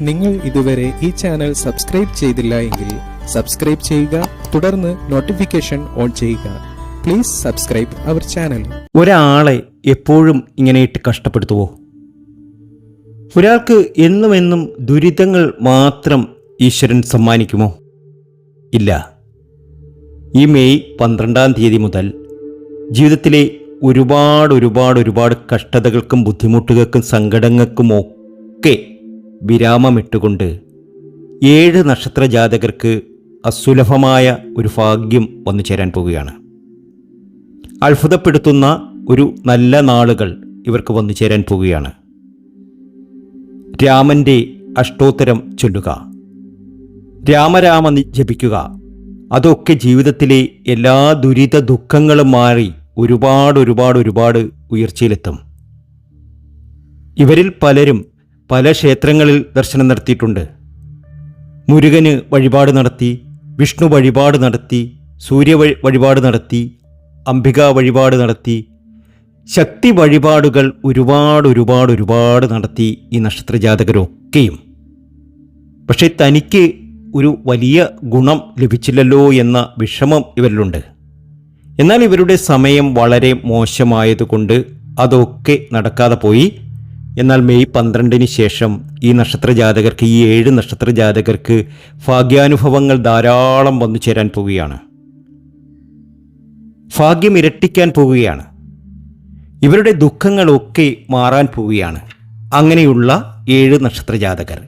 നിങ്ങൾ ഇതുവരെ ഈ ചാനൽ സബ്സ്ക്രൈബ് ചെയ്തില്ല എങ്കിൽ സബ്സ്ക്രൈബ് ചെയ്യുക തുടർന്ന് നോട്ടിഫിക്കേഷൻ ഓൺ ചെയ്യുക. പ്ലീസ് സബ്സ്ക്രൈബ് അവർ ചാനൽ ഒരാളെ എപ്പോഴും ഇങ്ങനെ ഇട്ട് കഷ്ടപ്പെടുത്തുവോ? ഒരാൾക്ക് എന്നും എന്നും ദുരിതങ്ങൾ മാത്രം ഈശ്വരൻ സമ്മാനിക്കുമോ? ഇല്ല. ഈ മെയ് പന്ത്രണ്ടാം തീയതി മുതൽ ജീവിതത്തിലെ ഒരുപാട് ഒരുപാട് ഒരുപാട് കഷ്ടതകൾക്കും ബുദ്ധിമുട്ടുകൾക്കും സങ്കടങ്ങൾക്കും ഒക്കെ വിരാമമിട്ടുകൊണ്ട് ഏഴ് നക്ഷത്ര ജാതകർക്ക് അസുലഭമായ ഒരു ഭാഗ്യം വന്നു ചേരാൻ പോവുകയാണ്. അത്ഭുതപ്പെടുത്തുന്ന ഒരു നല്ല നാളുകൾ ഇവർക്ക് വന്നു ചേരാൻ പോവുകയാണ്. രാമന്റെ അഷ്ടോത്തരം ചൊല്ലുക. രാമരാമ ജപിക്കുക. അതൊക്കെ ജീവിതത്തിലെ എല്ലാ ദുരിത ദുഃഖങ്ങളും മാറി ഒരുപാട് ഒരുപാട് ഒരുപാട് ഉയർച്ചയിലെത്തും. ഇവരിൽ പലരും പല ക്ഷേത്രങ്ങളിൽ ദർശനം നടത്തിയിട്ടുണ്ട്. മുരുകന് വഴിപാട് നടത്തി വിഷ്ണു വഴിപാട് നടത്തി സൂര്യ വഴിപാട് നടത്തി അംബിക വഴിപാട് നടത്തി ശക്തി വഴിപാടുകൾ ഒരുപാട് ഒരുപാട് ഒരുപാട് നടത്തി ഈ നക്ഷത്ര ജാതകരൊക്കെയും പക്ഷേ തനിക്ക് ഒരു വലിയ ഗുണം ലഭിച്ചില്ലല്ലോ എന്ന വിഷമം ഇവരിലുണ്ട്. എന്നാൽ ഇവരുടെ സമയം വളരെ മോശമായതുകൊണ്ട് അതൊക്കെ നടക്കാതെ പോയി. എന്നാൽ മെയ് പന്ത്രണ്ടിന് ശേഷം ഈ നക്ഷത്ര ജാതകർക്ക് ഈ ഏഴ് നക്ഷത്ര ജാതകർക്ക് ഭാഗ്യാനുഭവങ്ങൾ ധാരാളം വന്നു ചേരാൻ പോവുകയാണ്. ഭാഗ്യം ഇരട്ടിക്കാൻ പോവുകയാണ്. ഇവരുടെ ദുഃഖങ്ങളൊക്കെ മാറാൻ പോവുകയാണ്. അങ്ങനെയുള്ള ഏഴ് നക്ഷത്ര ജാതകർ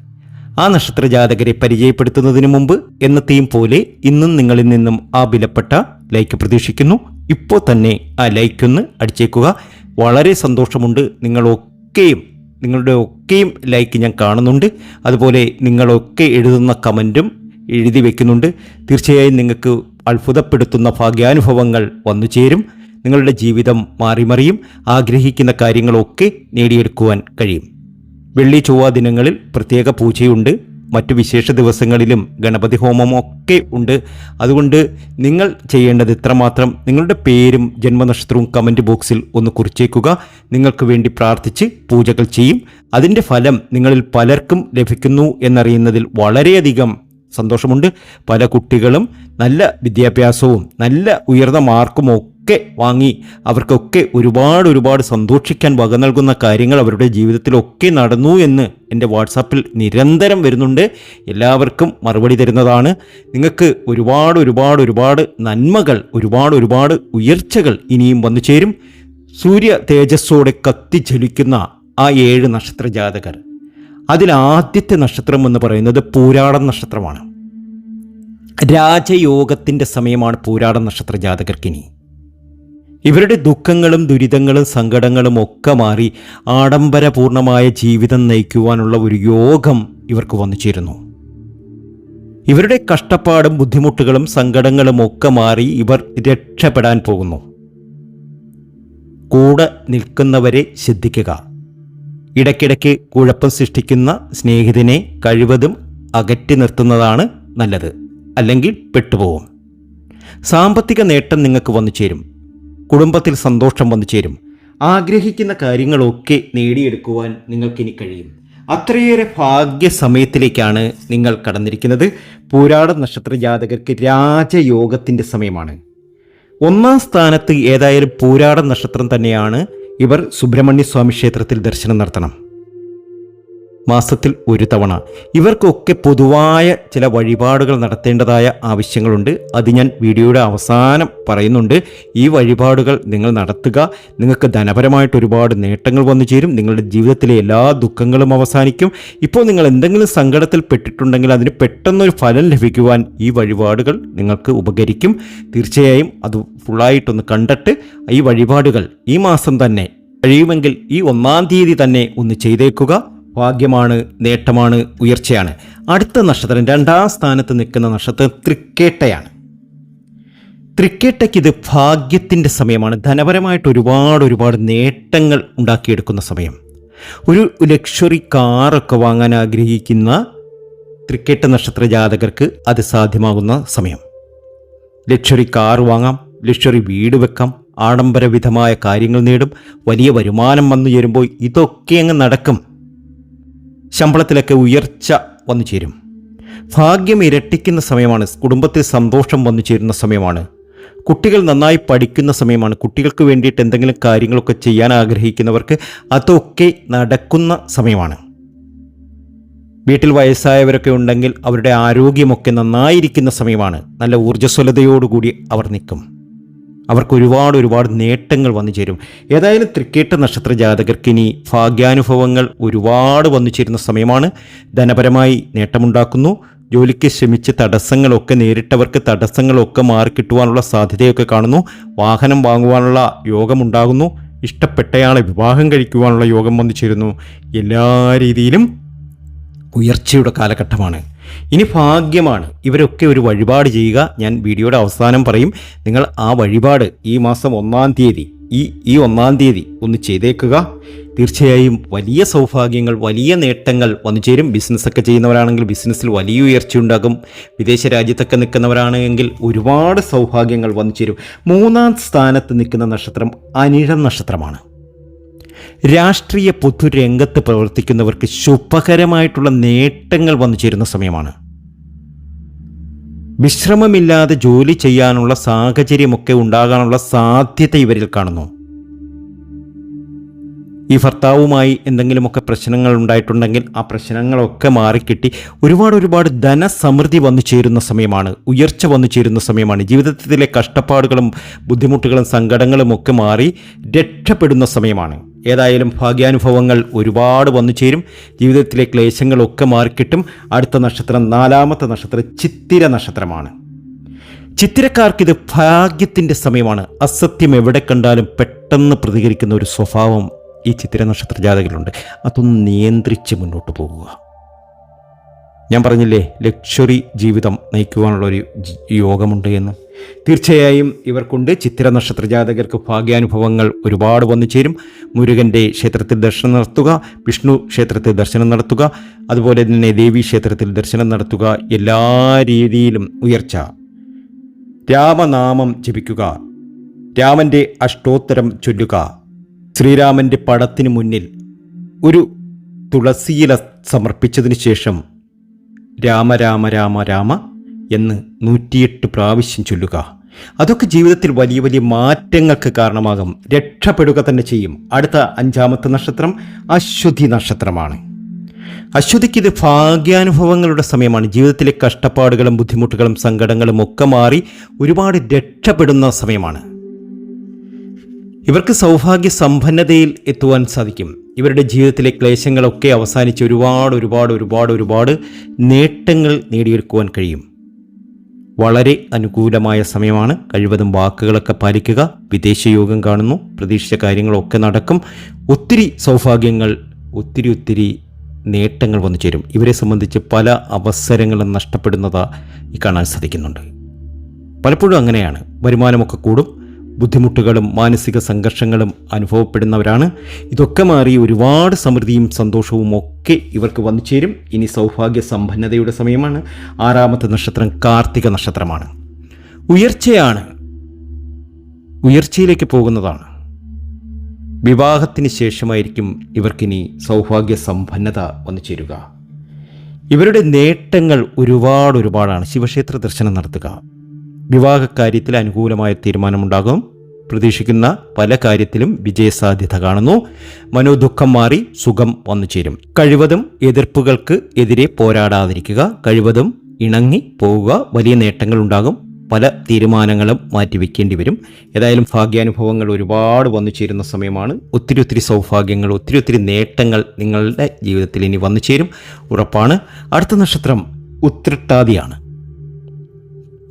ആ നക്ഷത്ര ജാതകരെ പരിചയപ്പെടുത്തുന്നതിന് മുമ്പ് എന്നത്തെയും പോലെ ഇന്നും നിങ്ങളിൽ നിന്നും ആ വിലപ്പെട്ട ലൈക്ക് പ്രതീക്ഷിക്കുന്നു. ഇപ്പോൾ തന്നെ ആ ലൈക്ക് ഒന്ന് അടിച്ചേക്കുക. വളരെ സന്തോഷമുണ്ട്. നിങ്ങളൊക്കെയും നിങ്ങളുടെ ഒക്കെയും ലൈക്ക് ഞാൻ കാണുന്നുണ്ട്. അതുപോലെ നിങ്ങളൊക്കെ എഴുതുന്ന കമന്റും എഴുതി വെക്കുന്നുണ്ട്. തീർച്ചയായും നിങ്ങൾക്ക് അത്ഭുതപ്പെടുത്തുന്ന ഭാഗ്യാനുഭവങ്ങൾ വന്നു ചേരും. നിങ്ങളുടെ ജീവിതം മാറിമറിയും. ആഗ്രഹിക്കുന്ന കാര്യങ്ങളൊക്കെ നേടിയെടുക്കുവാൻ കഴിയും. വെള്ളി ചൊവ്വ ദിനങ്ങളിൽ പ്രത്യേക പൂജയുണ്ട്. മറ്റു വിശേഷ ദിവസങ്ങളിലും ഗണപതി ഹോമം ഒക്കെ ഉണ്ട്. അതുകൊണ്ട് നിങ്ങൾ ചെയ്യേണ്ടത് ഇത്രമാത്രം. നിങ്ങളുടെ പേരും ജന്മനക്ഷത്രവും കമന്റ് ബോക്സിൽ ഒന്ന് കുറിച്ചേക്കുക. നിങ്ങൾക്ക് വേണ്ടി പ്രാർത്ഥിച്ച് പൂജകൾ ചെയ്യും. അതിന്റെ ഫലം നിങ്ങളിൽ പലർക്കും ലഭിക്കുന്നു എന്നറിയുന്നതിൽ വളരെയധികം സന്തോഷമുണ്ട്. പല കുട്ടികളും നല്ല വിദ്യാഭ്യാസവും നല്ല ഉയർന്ന മാർക്കും ഒക്കെ വാങ്ങി അവർക്കൊക്കെ ഒരുപാട് ഒരുപാട് സന്തോഷിക്കാൻ വക നൽകുന്ന കാര്യങ്ങൾ അവരുടെ ജീവിതത്തിലൊക്കെ നടന്നു എന്ന് എന്റെ വാട്സാപ്പിൽ നിരന്തരം വരുന്നുണ്ട്. എല്ലാവർക്കും മറുപടി തരുന്നതാണ്. നിങ്ങൾക്ക് ഒരുപാട് ഒരുപാട് ഒരുപാട് നന്മകൾ ഒരുപാട് ഒരുപാട് ഉയർച്ചകൾ ഇനിയും വന്നു ചേരും. സൂര്യ തേജസ്സോടെ കത്തിജ്വലിക്കുന്ന ആ ഏഴ് നക്ഷത്ര ജാതകർ. അതിലാദ്യത്തെ നക്ഷത്രം എന്ന് പറയുന്നത് പൂരാടം നക്ഷത്രമാണ്. രാജയോഗത്തിന്റെ സമയമാണ് പൂരാടം നക്ഷത്ര ജാതകർക്കിനി. ഇവരുടെ ദുഃഖങ്ങളും ദുരിതങ്ങളും സങ്കടങ്ങളും ഒക്കെ മാറി ആഡംബരപൂർണമായ ജീവിതം നയിക്കുവാനുള്ള ഒരു യോഗം ഇവർക്ക് വന്നു ചേരുന്നു. ഇവരുടെ കഷ്ടപ്പാടും ബുദ്ധിമുട്ടുകളും സങ്കടങ്ങളും ഒക്കെ മാറി ഇവർ രക്ഷപ്പെടാൻ പോകുന്നു. കൂടെ നിൽക്കുന്നവരെ ശ്രദ്ധിക്കുക. ഇടയ്ക്കിടയ്ക്ക് കുഴപ്പം സൃഷ്ടിക്കുന്ന സ്നേഹിതനെ കഴിവതും അകറ്റി നിർത്തുന്നതാണ് നല്ലത്. അല്ലെങ്കിൽ പെട്ടുപോകും സാമ്പത്തിക നേട്ടം നിങ്ങൾക്ക് വന്നു ചേരും. കുടുംബത്തിൽ സന്തോഷം വന്നു ചേരും. ആഗ്രഹിക്കുന്ന കാര്യങ്ങളൊക്കെ നേടിയെടുക്കുവാൻ നിങ്ങൾക്കിനി കഴിയും. അത്രയേറെ ഭാഗ്യ സമയത്തിലേക്കാണ് നിങ്ങൾ കടന്നിരിക്കുന്നത്. പൂരാട നക്ഷത്ര ജാതകർക്ക് രാജയോഗത്തിന്റെ സമയമാണ്. ഒന്നാം സ്ഥാനത്ത് ഏതായാലും പൂരാട നക്ഷത്രം തന്നെയാണ്. ഇവർ സുബ്രഹ്മണ്യ സ്വാമി ക്ഷേത്രത്തിൽ ദർശനം നടത്തണം. മാസത്തിൽ ഒരു തവണ. ഇവർക്കൊക്കെ പൊതുവായ ചില വഴിപാടുകൾ നടത്തേണ്ടതായ ആവശ്യങ്ങളുണ്ട്. അത് ഞാൻ വീഡിയോയുടെ അവസാനം പറയുന്നുണ്ട്. ഈ വഴിപാടുകൾ നിങ്ങൾ നടത്തുക. നിങ്ങൾക്ക് ധനപരമായിട്ട് ഒരുപാട് നേട്ടങ്ങൾ വന്നു ചേരും. നിങ്ങളുടെ ജീവിതത്തിലെ എല്ലാ ദുഃഖങ്ങളും അവസാനിക്കും. ഇപ്പോൾ നിങ്ങൾ എന്തെങ്കിലും സങ്കടത്തിൽ പെട്ടിട്ടുണ്ടെങ്കിൽ അതിന് പെട്ടെന്നൊരു ഫലം ലഭിക്കുവാൻ ഈ വഴിപാടുകൾ നിങ്ങൾക്ക് ഉപകരിക്കും. തീർച്ചയായും അത് ഫുള്ളായിട്ടൊന്ന് കണ്ടിട്ട് ഈ വഴിപാടുകൾ ഈ മാസം തന്നെ കഴിയുമെങ്കിൽ ഈ ഒന്നാം തീയതി തന്നെ ഒന്ന് ചെയ്തേക്കുക. ഭാഗ്യമാണ് നേട്ടമാണ് ഉയർച്ചയാണ്. അടുത്ത നക്ഷത്രം രണ്ടാം സ്ഥാനത്ത് നിൽക്കുന്ന നക്ഷത്രം തൃക്കേട്ടയാണ്. തൃക്കേട്ടയ്ക്ക് ഇത് ഭാഗ്യത്തിന്റെ സമയമാണ്. ധനപരമായിട്ട് ഒരുപാട് ഒരുപാട് നേട്ടങ്ങൾ ഉണ്ടാക്കിയെടുക്കുന്ന സമയം. ഒരു ലക്ഷറി കാറൊക്കെ വാങ്ങാൻ ആഗ്രഹിക്കുന്ന തൃക്കേട്ട നക്ഷത്ര ജാതകർക്ക് അത് സാധ്യമാകുന്ന സമയം. ലക്ഷറി കാർ വാങ്ങാം ലക്ഷറി വീട് വെക്കാം ആഡംബരവിധമായ കാര്യങ്ങൾ നേടും വലിയ വരുമാനം വന്നു ചേരുമ്പോൾ ഇതൊക്കെ അങ്ങ് നടക്കും. ശമ്പളത്തിലൊക്കെ ഉയർച്ച വന്നു ചേരും. ഭാഗ്യം ഇരട്ടിക്കുന്ന സമയമാണ് കുടുംബത്തിൽ സന്തോഷം വന്നു ചേരുന്ന സമയമാണ്. കുട്ടികൾ നന്നായി പഠിക്കുന്ന സമയമാണ് കുട്ടികൾക്ക് വേണ്ടിയിട്ട് എന്തെങ്കിലും കാര്യങ്ങളൊക്കെ ചെയ്യാൻ ആഗ്രഹിക്കുന്നവർക്ക് അതൊക്കെ നടക്കുന്ന സമയമാണ്. വീട്ടിൽ വയസ്സായവരൊക്കെ ഉണ്ടെങ്കിൽ അവരുടെ ആരോഗ്യമൊക്കെ നന്നായിരിക്കുന്ന സമയമാണ് നല്ല ഊർജസ്വലതയോടുകൂടി അവർ നിൽക്കും. അവർക്ക് ഒരുപാട് ഒരുപാട് നേട്ടങ്ങൾ വന്നു ചേരും. ഏതായാലും തൃക്കേട്ട നക്ഷത്ര ജാതകർക്ക് ഇനി ഭാഗ്യാനുഭവങ്ങൾ ഒരുപാട് വന്നു ചേരുന്ന സമയമാണ്. ധനപരമായി നേട്ടമുണ്ടാക്കുന്നു. ജോലിക്ക് ശ്രമിച്ച് തടസ്സങ്ങളൊക്കെ നേരിട്ടവർക്ക് തടസ്സങ്ങളൊക്കെ മാറിക്കിട്ടുവാനുള്ള സാധ്യതയൊക്കെ കാണുന്നു. വാഹനം വാങ്ങുവാനുള്ള യോഗമുണ്ടാകുന്നു. ഇഷ്ടപ്പെട്ടയാളെ വിവാഹം കഴിക്കുവാനുള്ള യോഗം വന്നു ചേരുന്നു. എല്ലാ രീതിയിലും ഉയർച്ചയുടെ കാലഘട്ടമാണ്. ഇനി ഭാഗ്യമാണ്. ഇവരൊക്കെ ഒരു വഴിപാട് ചെയ്യുക. ഞാൻ വീഡിയോയുടെ അവസാനം പറയും. നിങ്ങൾ ആ വഴിപാട് ഈ മാസം ഒന്നാം തീയതി ഈ ഈ ഒന്നാം തീയതി ഒന്ന് ചെയ്തേക്കുക. തീർച്ചയായും വലിയ സൗഭാഗ്യങ്ങൾ വലിയ നേട്ടങ്ങൾ വന്നു ചേരും. ബിസിനസ്സൊക്കെ ചെയ്യുന്നവരാണെങ്കിൽ ബിസിനസ്സിൽ വലിയ ഉയർച്ച ഉണ്ടാകും. വിദേശ രാജ്യത്തൊക്കെ നിൽക്കുന്നവരാണെങ്കിൽ ഒരുപാട് സൗഭാഗ്യങ്ങൾ വന്നു ചേരും. മൂന്നാം സ്ഥാനത്ത് നിൽക്കുന്ന നക്ഷത്രം അനിഴം നക്ഷത്രമാണ്. രാഷ്ട്രീയ പൊതുരംഗത്ത് പ്രവർത്തിക്കുന്നവർക്ക് ശുഭകരമായിട്ടുള്ള നേട്ടങ്ങൾ വന്നു ചേരുന്ന സമയമാണ്. വിശ്രമമില്ലാതെ ജോലി ചെയ്യാനുള്ള സാഹചര്യമൊക്കെ ഉണ്ടാകാനുള്ള സാധ്യത ഇവരിൽ കാണുന്നു. ഈ ഭർത്താവുമായി എന്തെങ്കിലുമൊക്കെ പ്രശ്നങ്ങൾ ഉണ്ടായിട്ടുണ്ടെങ്കിൽ ആ പ്രശ്നങ്ങളൊക്കെ മാറിക്കിട്ടി ഒരുപാട് ഒരുപാട് ധനസമൃദ്ധി വന്നു ചേരുന്ന സമയമാണ് ഉയർച്ച വന്നു ചേരുന്ന സമയമാണ്. ജീവിതത്തിലെ കഷ്ടപ്പാടുകളും ബുദ്ധിമുട്ടുകളും സങ്കടങ്ങളും ഒക്കെ മാറി രക്ഷപ്പെടുന്ന സമയമാണ്. ഏതായാലും ഭാഗ്യാനുഭവങ്ങൾ ഒരുപാട് വന്നു ചേരും. ജീവിതത്തിലെ ക്ലേശങ്ങളൊക്കെ മാറിക്കിട്ടും. അടുത്ത നക്ഷത്രം നാലാമത്തെ നക്ഷത്രം ചിത്തിര നക്ഷത്രമാണ്. ചിത്തിരക്കാർക്കിത് ഭാഗ്യത്തിന്റെ സമയമാണ്. അസത്യം എവിടെ കണ്ടാലും പെട്ടെന്ന് പ്രതികരിക്കുന്ന ഒരു സ്വഭാവം ഈ ചിത്തിര നക്ഷത്ര ജാതകയിലുണ്ട് അതൊന്ന് നിയന്ത്രിച്ച് മുന്നോട്ട് പോകുക. ഞാൻ പറഞ്ഞില്ലേ ലക്ഷറി ജീവിതം നയിക്കുവാനുള്ളൊരു യോഗമുണ്ട് എന്ന്. തീർച്ചയായും ഇവർക്കുണ്ട് ചിത്തിര നക്ഷത്ര ജാതകർക്ക് ഭാഗ്യാനുഭവങ്ങൾ ഒരുപാട് വന്നു ചേരും. മുരുകന്റെ ക്ഷേത്രത്തിൽ ദർശനം നടത്തുക വിഷ്ണു ക്ഷേത്രത്തിൽ ദർശനം നടത്തുക അതുപോലെ തന്നെ ദേവി ക്ഷേത്രത്തിൽ ദർശനം നടത്തുക എല്ലാ രീതിയിലും ഉയർച്ച. രാമനാമം ജപിക്കുക രാമന്റെ അഷ്ടോത്തരം ചൊല്ലുക ശ്രീരാമന്റെ പടത്തിന് മുന്നിൽ ഒരു തുളസിയില സമർപ്പിച്ചതിന് ശേഷം രാമ രാമ രാമ രാമ എന്ന് നൂറ്റിയെട്ട് പ്രാവശ്യം ചൊല്ലുക. അതൊക്കെ ജീവിതത്തിൽ വലിയ വലിയ മാറ്റങ്ങൾക്ക് കാരണമാകും. രക്ഷപ്പെടുക തന്നെ ചെയ്യും. അടുത്ത അഞ്ചാമത്തെ നക്ഷത്രം അശ്വതി നക്ഷത്രമാണ്. അശ്വതിക്ക് ഇത് ഭാഗ്യാനുഭവങ്ങളുടെ സമയമാണ്. ജീവിതത്തിലെ കഷ്ടപ്പാടുകളും ബുദ്ധിമുട്ടുകളും സങ്കടങ്ങളും ഒക്കെ മാറി ഒരുപാട് രക്ഷപ്പെടുന്ന സമയമാണ്. ഇവർക്ക് സൗഭാഗ്യ സമ്പന്നതയിൽ എത്തുവാൻ സാധിക്കും. ഇവരുടെ ജീവിതത്തിലെ ക്ലേശങ്ങളൊക്കെ അവസാനിച്ച് ഒരുപാട് ഒരുപാട് ഒരുപാട് ഒരുപാട് നേട്ടങ്ങൾ നേടിയെടുക്കുവാൻ കഴിയും. വളരെ അനുകൂലമായ സമയമാണ്. കഴിവതും വാക്കുകളൊക്കെ പാലിക്കുക. വിദേശ യോഗം കാണുന്നു. പ്രതീക്ഷിച്ച കാര്യങ്ങളൊക്കെ നടക്കും. ഒത്തിരി സൗഭാഗ്യങ്ങൾ ഒത്തിരി ഒത്തിരി നേട്ടങ്ങൾ വന്നു ചേരും. ഇവരെ സംബന്ധിച്ച് പല അവസരങ്ങളും നഷ്ടപ്പെടുന്നത് കാണാൻ സാധിക്കുന്നുണ്ട്. പലപ്പോഴും അങ്ങനെയാണ്. വരുമാനമൊക്കെ കൂടും. ബുദ്ധിമുട്ടുകളും മാനസിക സംഘർഷങ്ങളും അനുഭവപ്പെടുന്നവരാണ്. ഇതൊക്കെ മാറി ഒരുപാട് സമൃദ്ധിയും സന്തോഷവും ഒക്കെ ഇവർക്ക് വന്നു ചേരും. ഇനി സൗഭാഗ്യ സമ്പന്നതയുടെ സമയമാണ്. ആറാമത്തെ നക്ഷത്രം കാർത്തിക നക്ഷത്രമാണ്. ഉയർച്ചയാണ്. ഉയർച്ചയിലേക്ക് പോകുന്നതാണ്. വിവാഹത്തിന് ശേഷമായിരിക്കും ഇവർക്കിനി സൗഭാഗ്യ സമ്പന്നത വന്നു ചേരുക. ഇവരുടെ നേട്ടങ്ങൾ ഒരുപാട് ഒരുപാടാണ്. ശിവക്ഷേത്ര ദർശനം നടത്തുക. വിവാഹകാര്യത്തിൽ അനുകൂലമായ തീരുമാനമുണ്ടാകും. പ്രതീക്ഷിക്കുന്ന പല കാര്യത്തിലും വിജയസാധ്യത കാണുന്നു. മനോദുഃഖം മാറി സുഖം വന്നു ചേരും. കഴിവതും എതിർപ്പുകൾക്ക് എതിരെ പോരാടാതിരിക്കുക. കഴിവതും ഇണങ്ങി പോവുക വലിയ നേട്ടങ്ങൾ ഉണ്ടാകും. പല തീരുമാനങ്ങളും മാറ്റിവെക്കേണ്ടി വരും. ഏതായാലും ഭാഗ്യാനുഭവങ്ങൾ ഒരുപാട് വന്നു ചേരുന്ന സമയമാണ്. ഒത്തിരി ഒത്തിരി സൗഭാഗ്യങ്ങൾ ഒത്തിരി ഒത്തിരി നേട്ടങ്ങൾ നിങ്ങളുടെ ജീവിതത്തിൽ ഇനി വന്നു ചേരും. ഉറപ്പാണ്. അടുത്ത നക്ഷത്രം ഉത്രട്ടാതിയാണ്.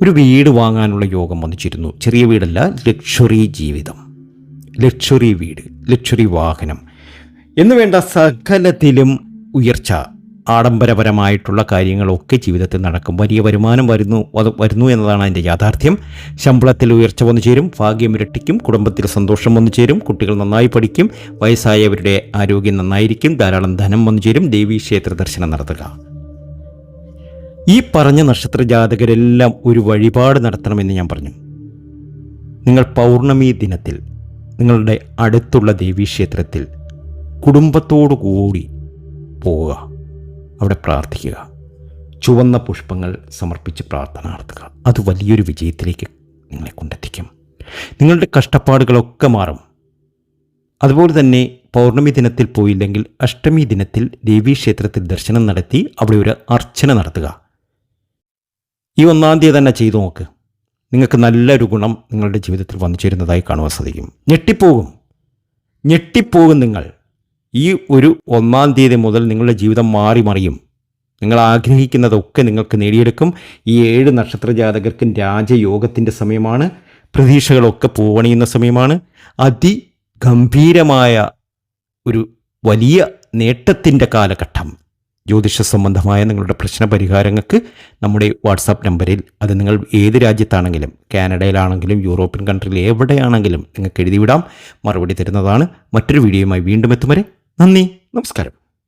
ഒരു വീട് വാങ്ങാനുള്ള യോഗം വന്നിച്ചിരുന്നു. ചെറിയ വീടല്ല ലക്ഷറി ജീവിതം. ലക്ഷറി വീട് ലക്ഷറി വാഹനം. എന്ന് വേണ്ട സകലത്തിലും ഉയർച്ച ആഡംബരപരമായിട്ടുള്ള കാര്യങ്ങളൊക്കെ ജീവിതത്തിൽ നടക്കും. വലിയ വരുമാനം വരുന്നു വരുന്നു എന്നതാണ് അതിന്റെ യാഥാർത്ഥ്യം. ശമ്പളത്തിൽ ഉയർച്ച വന്നു ചേരും ഭാഗ്യം ഇരട്ടിക്കും കുടുംബത്തിൽ സന്തോഷം വന്നു ചേരും കുട്ടികൾ നന്നായി പഠിക്കും വയസ്സായവരുടെ ആരോഗ്യം നന്നായിരിക്കും ധാരാളം ധനം വന്നു ചേരും ദേവീക്ഷേത്ര ദർശനം നടത്തുക. ഈ പറഞ്ഞ നക്ഷത്ര ജാതകരെല്ലാം ഒരു വഴിപാട് നടത്തണമെന്ന് ഞാൻ പറഞ്ഞു. നിങ്ങൾ പൗർണമി ദിനത്തിൽ നിങ്ങളുടെ അടുത്തുള്ള ദേവീക്ഷേത്രത്തിൽ കുടുംബത്തോടു കൂടി പോവുക. അവിടെ പ്രാർത്ഥിക്കുക. ചുവന്ന പുഷ്പങ്ങൾ സമർപ്പിച്ച് പ്രാർത്ഥന നടത്തുക. അത് വലിയൊരു വിജയത്തിലേക്ക് നിങ്ങളെ കൊണ്ടെത്തിക്കും. നിങ്ങളുടെ കഷ്ടപ്പാടുകളൊക്കെ മാറും. അതുപോലെ തന്നെ പൗർണമി ദിനത്തിൽ പോയില്ലെങ്കിൽ അഷ്ടമി ദിനത്തിൽ ദേവീക്ഷേത്രത്തിൽ ദർശനം നടത്തി അവിടെ ഒരു അർച്ചന നടത്തുക. ഈ ഒന്നാം തീയതി തന്നെ ചെയ്തു നോക്ക്. നിങ്ങൾക്ക് നല്ലൊരു ഗുണം നിങ്ങളുടെ ജീവിതത്തിൽ വന്നു ചേരുന്നതായി കാണുവാൻ സാധിക്കും. ഞെട്ടിപ്പോകും. ഞെട്ടിപ്പോകും നിങ്ങൾ. ഈ ഒരു ഒന്നാം തീയതി മുതൽ നിങ്ങളുടെ ജീവിതം മാറി മറിയും. നിങ്ങൾ ആഗ്രഹിക്കുന്നതൊക്കെ നിങ്ങൾക്ക് നേടിയെടുക്കും. ഈ ഏഴ് നക്ഷത്ര ജാതകർക്കും രാജയോഗത്തിന്റെ സമയമാണ്. പ്രതീക്ഷകളൊക്കെ പൂവണിയുന്ന സമയമാണ്. അതിഗംഭീരമായ ഒരു വലിയ നേട്ടത്തിന്റെ കാലഘട്ടം. ജ്യോതിഷ സംബന്ധമായ നിങ്ങളുടെ പ്രശ്ന പരിഹാരങ്ങൾക്ക് നമ്മുടെ വാട്സാപ്പ് നമ്പറിൽ അത് നിങ്ങൾ ഏത് രാജ്യത്താണെങ്കിലും കാനഡയിലാണെങ്കിലും യൂറോപ്യൻ കൺട്രിയിൽ എവിടെയാണെങ്കിലും നിങ്ങൾക്ക് എഴുതിവിടാം. മറുപടി തരുന്നതാണ് മറ്റൊരു വീഡിയോയുമായി വീണ്ടും എത്തും വരെ നന്ദി നമസ്കാരം.